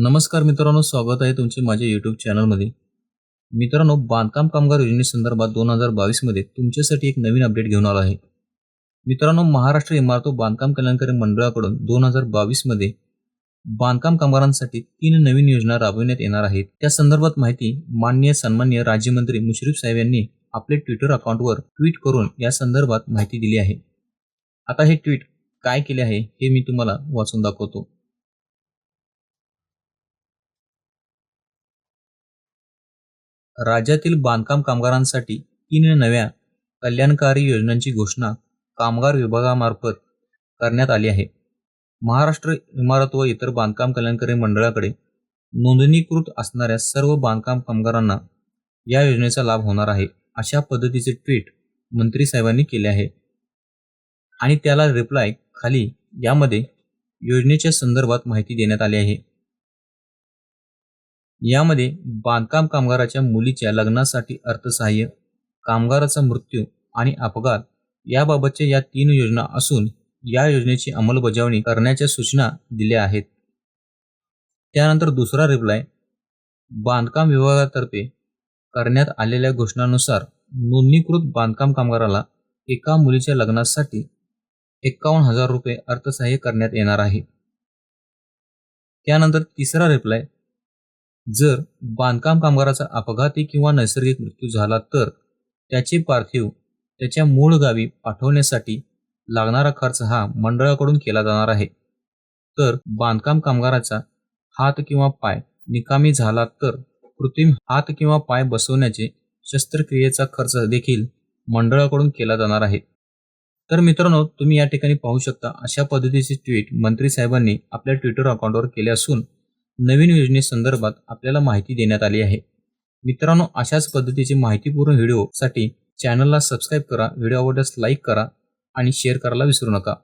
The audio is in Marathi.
नमस्कार मित्रांनो स्वागत आहे तुमचे माझ्या यूट्यूब चॅनलमध्ये मित्रांनो बांधकाम कामगार योजनेसंदर्भात दोन हजार बावीसमध्ये तुमच्यासाठी एक नवीन अपडेट घेऊन आला आहे. मित्रांनो महाराष्ट्र इमारतो बांधकाम कल्याणकारी मंडळाकडून दोन हजार बावीसमध्ये बांधकाम कामगारांसाठी तीन नवीन योजना राबविण्यात येणार आहेत. त्या संदर्भात माहिती माननीय सन्मान्य राज्यमंत्री मुश्रीफ साहेब यांनी आपले ट्विटर अकाउंटवर ट्विट करून या संदर्भात माहिती दिली आहे. आता हे ट्विट काय केले आहे हे मी तुम्हाला वाचून दाखवतो. राज्यातील बांधकाम कामगारांसाठी तीन नव्या कल्याणकारी योजनांची घोषणा कामगार विभागामार्फत करण्यात आली आहे. महाराष्ट्र इमारत व इतर बांधकाम कल्याणकारी मंडळाकडे नोंदणीकृत असणाऱ्या सर्व बांधकाम कामगारांना या योजनेचा लाभ होणार आहे अशा पद्धतीचे ट्विट मंत्री साहेबांनी केले आहे. आणि त्याला रिप्लाय खाली यामध्ये योजनेच्या संदर्भात माहिती देण्यात आली आहे. यामध्ये बांधकाम कामगाराच्या मुलीच्या लग्नासाठी अर्थसहाय्य कामगाराचा मृत्यू आणि अपघात याबाबतच्या या तीन योजना असून या योजनेची अंमलबजावणी करण्याच्या सूचना दिल्या आहेत. त्यानंतर दुसरा रिप्लाय बांधकाम विभागातर्फे करण्यात आलेल्या घोषणानुसार नोंदणीकृत बांधकाम कामगाराला एका मुलीच्या लग्नासाठी एकावन्न हजार रुपये अर्थसहाय्य करण्यात येणार आहे. त्यानंतर तिसरा रिप्लाय जर बांधकाम कामगाराचा अपघाती किंवा नैसर्गिक मृत्यू झाला तर त्याचे पार्थिव त्याच्या मूळ गावी पाठवण्यासाठी लागणारा खर्च हा मंडळाकडून केला जाणार आहे. तर बांधकाम कामगाराचा हात किंवा पाय निकामी झाला तर कृत्रिम हात किंवा पाय बसवण्याचे शस्त्रक्रियेचा खर्च देखील मंडळाकडून केला जाणार आहे. तर मित्रांनो तुम्ही या ठिकाणी पाहू शकता अशा पद्धतीचे ट्विट मंत्री साहेबांनी आपल्या ट्विटर अकाउंटवर केले असून नवीन योजनेसंदर्भात आपल्याला माहिती देण्यात आली आहे. मित्रांनो अशाच पद्धतीचे माहितीपूर्ण व्हिडिओसाठी चॅनलला सबस्क्राईब करा व्हिडिओ आवडल्यास लाईक करा आणि शेअर करायला विसरू नका.